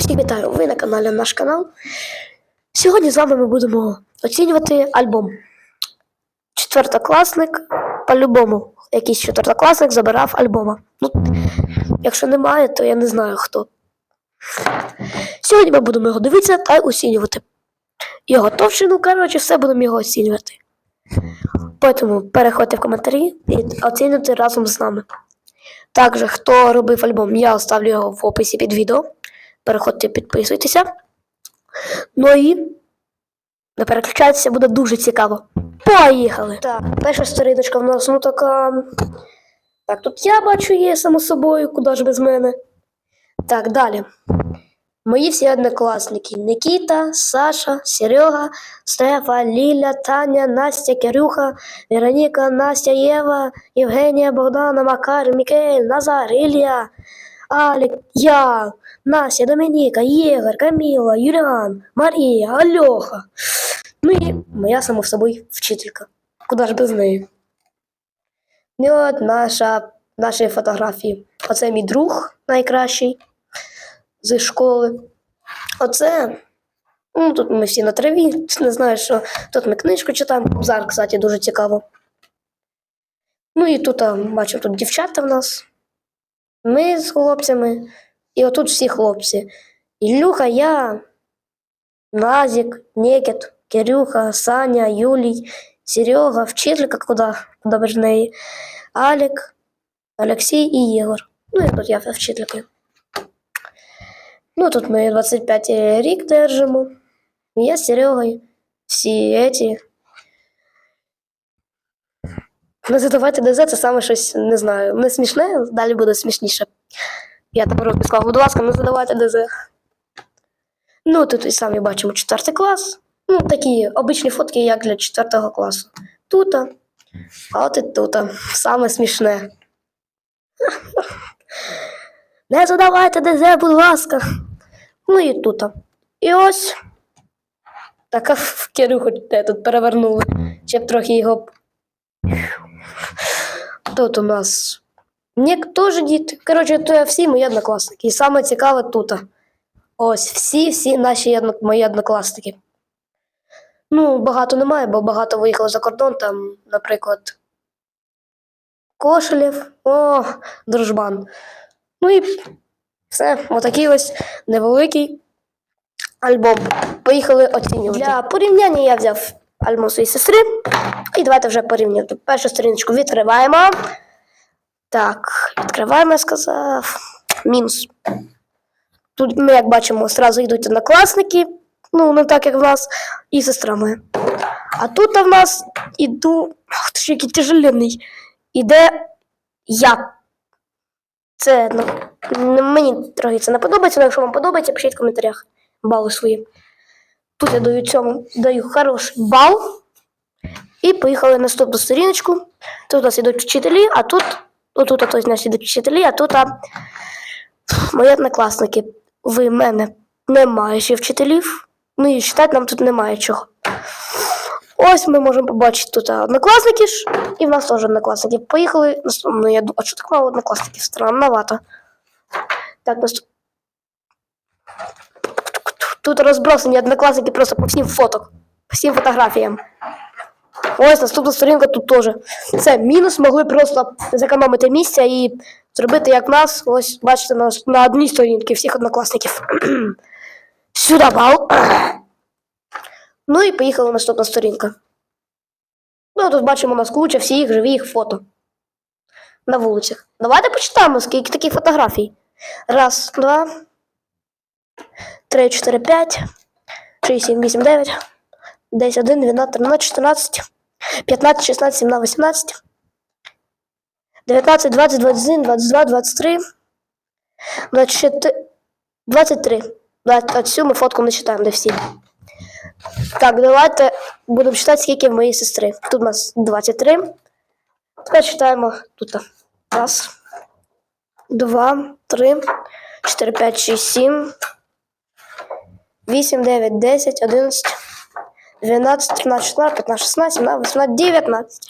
Усіх вітаю, ви на каналі наш канал. Сьогодні з вами ми будемо оцінювати альбом. Четвертокласник, по-любому, якийсь четвертокласник забирав альбома. Ну, якщо немає, то я не знаю хто. Сьогодні ми будемо його дивитися та й оцінювати. Його товщину, коротше, все будемо його оцінювати. Тому переходьте в коментарі і оцінюйте разом з нами. Також, хто робив альбом, я оставлю його в описі під відео. Переходьте, підписуйтеся. Ну і не переключайтеся, буде дуже цікаво. Поїхали! Так, перша сторіночка в нас ну така. Так, тут я бачу є, само собою, куди ж без мене. Так, далі. Мої всі однокласники: Никіта, Саша, Серега, Стефа, Ліля, Таня, Настя, Кирюха, Вероніка, Настя, Єва, Євгенія, Богдана, Макар, Мікель, Назар, Ілля, Алік, я, Настя, Домініка, Єгор, Каміла, Юліан, Марія, Альоха. Ну і моя само собою вчителька. Куди ж без неї? І от наша, наші фотографії. Оце мій друг найкращий зі школи. Оце. Ну, тут ми всі на траві. Не знаю, що тут ми книжку читаємо. Зараз, кстати, дуже цікаво. Ну і тут бачу, тут дівчата в нас. Ми з хлопцями. І отут всі хлопці. Ілюха, я, Назік, Некет, Кирюха, Саня, Юлій, Серега, вчителька, куди, куди без неї, Алік, Олексій і Єгор. Ну і тут я вчителька. Ну, тут ми 25 рік держимо. Я з Серегою. Всі еті. Не задавайте ДЗ, це саме щось не знаю. Не смішне, далі буде смішніше. Я тепер сказав, будь ласка, не задавайте ДЗ. Ну, тут і самі бачимо четвертий клас. Ну, такі обичні фотки, як для четвертого класу. Тут, а от і тут. Саме смішне. Не задавайте ДЗ, будь ласка. Ну і тут. І ось. Така в Кирюху тут перевернули. Ще б трохи його. Тут у нас. Нік теж. Коротше, то всі мої однокласники. І саме цікаве тут. Ось всі-всі наші мої однокласники. Ну, багато немає, бо багато виїхало за кордон, там, наприклад, Кошелєв, о, дружбан. Ну і все, отакий ось невеликий альбом. Поїхали оцінювати. Для порівняння я взяв альбом своєї сестри. І давайте вже порівнювати. Першу сторіночку відкриваємо. Так, відкриваємо, я сказав. Мінус. Тут ми, як бачимо, одразу йдуть однокласники. Ну, не так, як в нас, і сестра моя. А тут в нас іду. Ах, ти ж який тяжеленний. Іде я. Це ну, мені трохи це не подобається, але якщо вам подобається, пишіть в коментарях бали свої. Тут я даю цьому даю хороший бал. І поїхали на наступну сторіночку. Тут у нас йдуть вчителі, а тут, отут ось у нас йдуть вчителі, а тут а, мої однокласники. Ви в мене немає ще вчителів. Ну і читати нам тут немає чого. Ось ми можемо побачити тут однокласники ж, і в нас теж однокласники. Поїхали. Ну, я думаю, а що так мало однокласників? Странновато. Так, наступ... Тут розбросані однокласники просто по всім фоток, по всім фотографіям. Ось наступна сторінка тут теж. Це мінус, могли просто зекономити місця і зробити як нас. Ось, бачите, на, на одній сторінці всіх однокласників. Сюди бал. Ну і поїхала наступна сторінка. Ну, тут бачимо у нас куча всіх живих фото на вулицях. Давайте почитаємо, скільки таких фотографій. Раз, два, три, чотири, п'ять, шість, сім, вісім, дев'ять, десять, один, дванадцять, тринадцять, чотирнадцять, п'ятнадцять, шістнадцять, сімнадцять, вісімнадцять, дев'ятнадцять, двадцять, двадцять один, двадцять два, двадцять три, двадцять чотири, двадцять три. Давайте цю ми фотку не читаємо, де всі. Так, давайте будемо читати, скільки в моєї сестри. Тут у нас 23. Тепер читаємо тут. Раз, два, три, чотири, п'ять, шість, сім, вісім, дев'ять, десять, одинадцять, дванадцять, тринадцять, чотирнадцять, п'ятнадцять, шістнадцять, сімнадцять, вісімнадцять, дев'ятнадцять.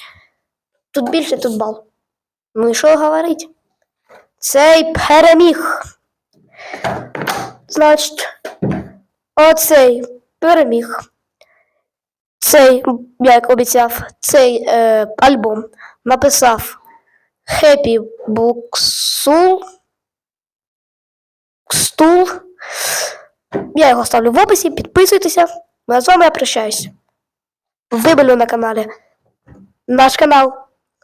Тут більше, тут бал. Ну і що говорить? Цей переміг. Значить, оцей переміг. Цей, як обіцяв, цей е, альбом написав Happy Booksul. Стул. Я його ставлю в описі, підписуйтеся. Ну, а з вами я прощаюсь. Вибелю на каналі. Наш канал.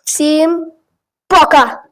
Всім пока!